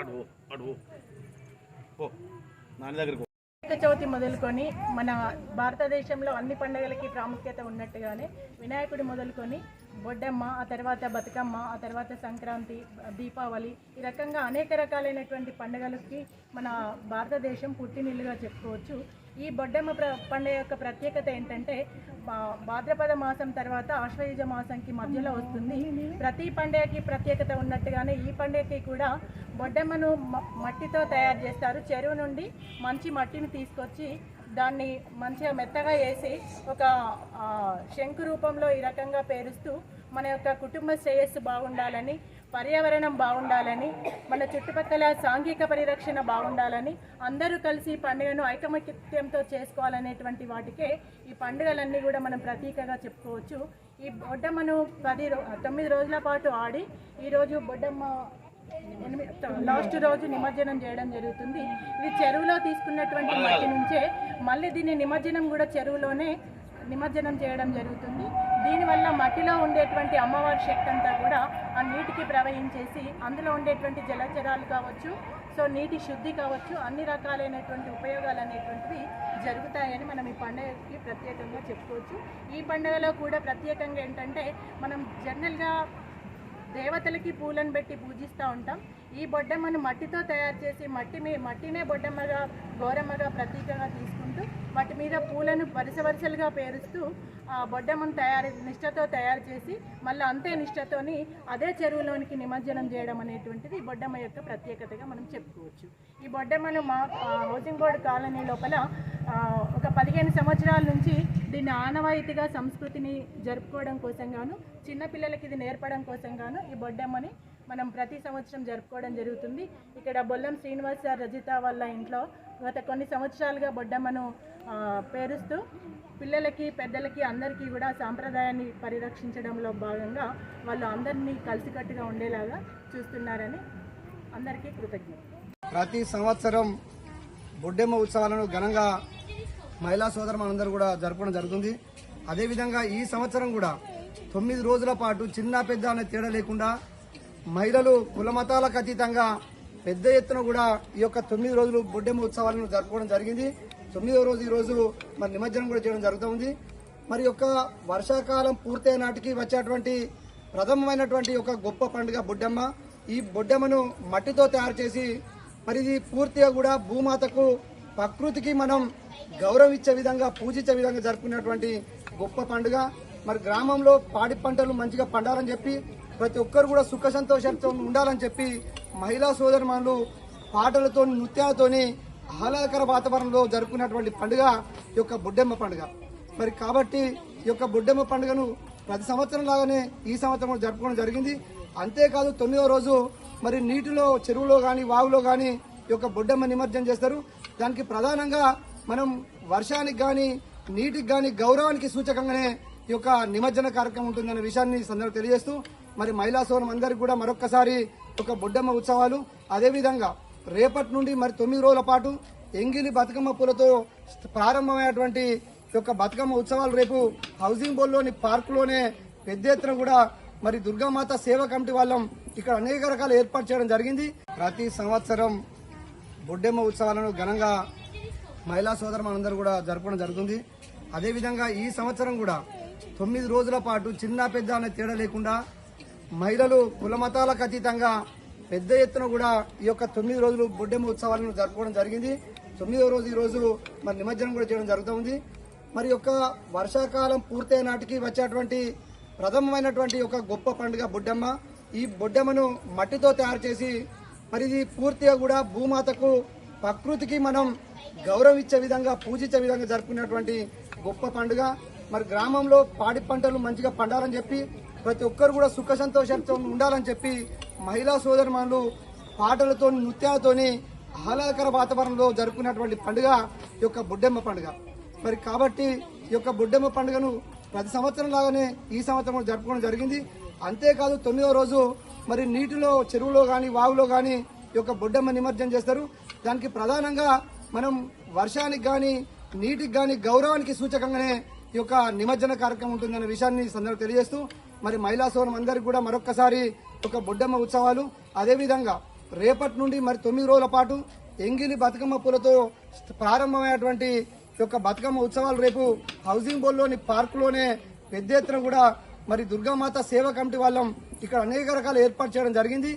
అడుగు అడుగు పో నాన్న దగ్గరికి వినాయక చవితి మొదలుకొని మన భారతదేశంలో అన్ని పండుగలకి ప్రాముఖ్యత ఉన్నట్టుగానే వినాయకుడు మొదలుకొని బొడ్డమ్మ ఆ తర్వాత బతుకమ్మ ఆ తర్వాత సంక్రాంతి దీపావళి ఈ రకంగా అనేక రకాలైనటువంటి పండుగలకి మన భారతదేశం పుట్టినిల్లుగా చెప్పుకోవచ్చు. ఈ బొడ్డమ్మ ప్ర పండుగ యొక్క ప్రత్యేకత ఏంటంటే భాద్రపద మాసం తర్వాత ఆశ్వయుజ మాసంకి మధ్యలో వస్తుంది. ప్రతి పండుగకి ప్రత్యేకత ఉన్నట్టుగానే ఈ పండుగకి కూడా బొడ్డమ్మను మట్టితో తయారు చేస్తారు. చెరువు నుండి మంచి మట్టిని తీసుకొచ్చి దాన్ని మంచిగా మెత్తగా వేసి ఒక శంకు రూపంలో ఈ రకంగా పేరుస్తూ మన యొక్క కుటుంబ శ్రేయస్సు బాగుండాలని పర్యావరణం బాగుండాలని మన చుట్టుపక్కల సాంఘిక పరిరక్షణ బాగుండాలని అందరూ కలిసి ఈ పండుగను ఐకమత్యంతో చేసుకోవాలనేటువంటి వాటికే ఈ పండుగలన్నీ కూడా మనం ప్రతీకగా చెప్పుకోవచ్చు. ఈ బొడ్డమ్మను పది రో తొమ్మిది రోజుల పాటు ఆడి ఈరోజు బొడ్డమ్మ లాస్ట్ రోజు నిమజ్జనం చేయడం జరుగుతుంది. ఇది చెరువులో తీసుకున్నటువంటి మట్టి నుంచే మళ్ళీ దీన్ని నిమజ్జనం కూడా చెరువులోనే నిమజ్జనం చేయడం జరుగుతుంది. దీనివల్ల మట్టిలో ఉండేటువంటి అమ్మవారి శక్తి అంతా కూడా ఆ నీటికి ప్రవహించేసి అందులో ఉండేటువంటి జలచరాలు కావచ్చు సో నీటి శుద్ధి కావచ్చు అన్ని రకాలైనటువంటి ఉపయోగాలు అనేటువంటివి జరుగుతాయని మనం ఈ పండుగకి ప్రత్యేకంగా చెప్పుకోవచ్చు. ఈ పండుగలో కూడా ప్రత్యేకంగా ఏంటంటే మనం జనరల్గా దేవతలకి పూలను పెట్టి పూజిస్తూ ఉంటాం. ఈ బొడ్డమ్మను మట్టితో తయారు చేసి మట్టి మీ మట్టినే బొడ్డమ్మగా ఘోరమ్మగా ప్రతీకగా తీసుకుంటూ వాటి మీద పూలను వరుస వరుసలుగా పేరుస్తూ ఆ బొడ్డమ్మను తయారు నిష్టతో తయారు చేసి మళ్ళీ అంతే నిష్టతోని అదే చెరువులోనికి నిమజ్జనం చేయడం అనేటువంటిది ఈ బొడ్డమ్మ యొక్క ప్రత్యేకతగా మనం చెప్పుకోవచ్చు. ఈ బొడ్డమ్మను మా హౌసింగ్ బోర్డు కాలనీ లోపల ఒక పదిహేను సంవత్సరాల నుంచి దీన్ని ఆనవాయితీగా సంస్కృతిని జరుపుకోవడం కోసం గాను చిన్నపిల్లలకి ఇది నేర్పడం కోసం గాను ఈ బొడ్డమ్మని మనం ప్రతి సంవత్సరం జరుపుకోవడం జరుగుతుంది. ఇక్కడ బొల్లం శ్రీనివాస్ సార్ రజిత వాళ్ళ ఇంట్లో గత కొన్ని సంవత్సరాలుగా బొడ్డమ్మను పేరుస్తూ పిల్లలకి పెద్దలకి అందరికీ కూడా సాంప్రదాయాన్ని పరిరక్షించడంలో భాగంగా వాళ్ళు అందరినీ కలిసికట్టుగా ఉండేలాగా చూస్తున్నారని అందరికీ కృతజ్ఞత ప్రతి సంవత్సరం బొడ్డెమ్మ ఉత్సవాలను ఘనంగా మహిళా సోదరు మనందరూ కూడా జరపడం జరుగుతుంది. అదేవిధంగా ఈ సంవత్సరం కూడా తొమ్మిది రోజుల పాటు చిన్న పెద్ద అనే తేడా లేకుండా మహిళలు కుల మతాలకు అతీతంగా పెద్ద ఎత్తున కూడా ఈ యొక్క తొమ్మిది రోజులు బొడ్డెమ్మ ఉత్సవాలను జరుపుకోవడం జరిగింది. తొమ్మిదవ రోజు ఈ రోజు మరి నిమజ్జనం కూడా చేయడం జరుగుతుంది మరి యొక్క వర్షాకాలం పూర్తయిన నాటికి వచ్చేటువంటి ప్రథమమైనటువంటి ఒక గొప్ప పండుగ బొడ్డమ్మ. ఈ బొడ్డమ్మను మట్టితో తయారు చేసి మరి ఇది పూర్తిగా కూడా భూమాతకు ప్రకృతికి మనం గౌరవం ఇచ్చే విధంగా పూజించే విధంగా జరుపుకునేటువంటి గొప్ప పండుగ. మరి గ్రామంలో పాడి పంటలు మంచిగా పండాలని చెప్పి ప్రతి ఒక్కరు కూడా సుఖ సంతోషంతో ఉండాలని చెప్పి మహిళా సోదరుమానులు పాటలతో నృత్యాలతోని ఆహ్లాదకర వాతావరణంలో జరుపుకున్నటువంటి పండుగ ఈ యొక్క బుడ్డెమ్మ పండుగ. మరి కాబట్టి ఈ యొక్క బొడ్డెమ్మ పండుగను ప్రతి సంవత్సరం లాగానే ఈ సంవత్సరం జరుపుకోవడం జరిగింది. అంతేకాదు తొమ్మిదవ రోజు మరి నీటిలో చెరువులో కానీ వాగులో కానీ ఈ యొక్క బొడ్డమ్మ నిమజ్జనం చేస్తారు. దానికి ప్రధానంగా మనం వర్షానికి కానీ నీటికి కానీ గౌరవానికి సూచకంగానే ఈ యొక్క నిమజ్జన కార్యక్రమం ఉంటుందనే విషయాన్ని సందర్భంగా తెలియజేస్తూ మరి మహిళా సోనం అందరికీ కూడా మరొక్కసారి ఒక బొడ్డమ్మ ఉత్సవాలు. అదేవిధంగా రేపటి నుండి మరి తొమ్మిది రోజుల పాటు ఎంగిలి బతుకమ్మ పూలతో ప్రారంభమైనటువంటి ఈ యొక్క బతుకమ్మ ఉత్సవాలు రేపు హౌసింగ్ బోర్డులోని పార్కులోనే పెద్ద ఎత్తున కూడా మరి దుర్గామాత సేవా కమిటీ వాళ్ళం ఇక్కడ అనేక రకాల ఏర్పాటు చేయడం జరిగింది. ప్రతి సంవత్సరం బొడ్డెమ్మ ఉత్సవాలను ఘనంగా మహిళా సోదరమనందరూ కూడా జరపడం జరుగుతుంది. అదేవిధంగా ఈ సంవత్సరం కూడా తొమ్మిది రోజుల పాటు చిన్న పెద్ద అనే తేడా లేకుండా మహిళలు కులమతాలకు అతీతంగా పెద్ద ఎత్తున కూడా ఈ యొక్క తొమ్మిది రోజులు బొడ్డెమ్మ ఉత్సవాలను జరుపుకోవడం జరిగింది. తొమ్మిదవ రోజు ఈ రోజు మరి నిమజ్జనం కూడా చేయడం జరుగుతుంది. మరి యొక్క వర్షాకాలం పూర్తయిన నాటికి వచ్చేటువంటి ప్రథమమైనటువంటి ఒక గొప్ప పండుగ బొడ్డమ్మ. ఈ బొడ్డమ్మను మట్టితో తయారు చేసి మరి ఇది పూర్తిగా కూడా భూమాతకు ప్రకృతికి మనం గౌరవం ఇచ్చే విధంగా పూజించే విధంగా జరుపుకునేటువంటి గొప్ప పండుగ. మరి గ్రామంలో పాడి పంటలు మంచిగా పండాలని చెప్పి ప్రతి ఒక్కరు కూడా సుఖ సంతోషంతో ఉండాలని చెప్పి మహిళా సోదరుమానులు పాటలతో నృత్యాలతోని ఆహ్లాదకర వాతావరణంలో జరుపుకునేటువంటి పండుగ ఈ యొక్క బుడ్డెమ్మ పండుగ. మరి కాబట్టి ఈ యొక్క బుడ్డెమ్మ పండుగను ప్రతి సంవత్సరం లాగానే ఈ సంవత్సరం జరుపుకోవడం జరిగింది. అంతేకాదు తొమ్మిదవ రోజు మరి నీటిలో చెరువులో కానీ వాగులో కానీ ఈ యొక్క బొడ్డమ్మ నిమజ్జనం చేస్తారు. దానికి ప్రధానంగా మనం వర్షానికి కానీ నీటికి కానీ గౌరవానికి సూచకంగానే ఈ యొక్క నిమజ్జన కార్యక్రమం ఉంటుందనే విషయాన్ని సందర్భం సందర్భంగా తెలియజేస్తూ మరి మహిళా సోనం అందరికీ కూడా మరొక్కసారి ఒక బొడ్డమ్మ ఉత్సవాలు. అదేవిధంగా రేపటి నుండి మరి తొమ్మిది రోజుల పాటు ఎంగిలి బతుకమ్మ పూలతో ప్రారంభమైనటువంటి యొక్క బతుకమ్మ ఉత్సవాలు రేపు హౌసింగ్ బోర్డులోని పార్కులోనే పెద్ద ఎత్తున కూడా మరి దుర్గామాత సేవ కమిటీ వాళ్ళం ఇక్కడ అనేక రకాల ఏర్పాటు చేయడం జరిగింది.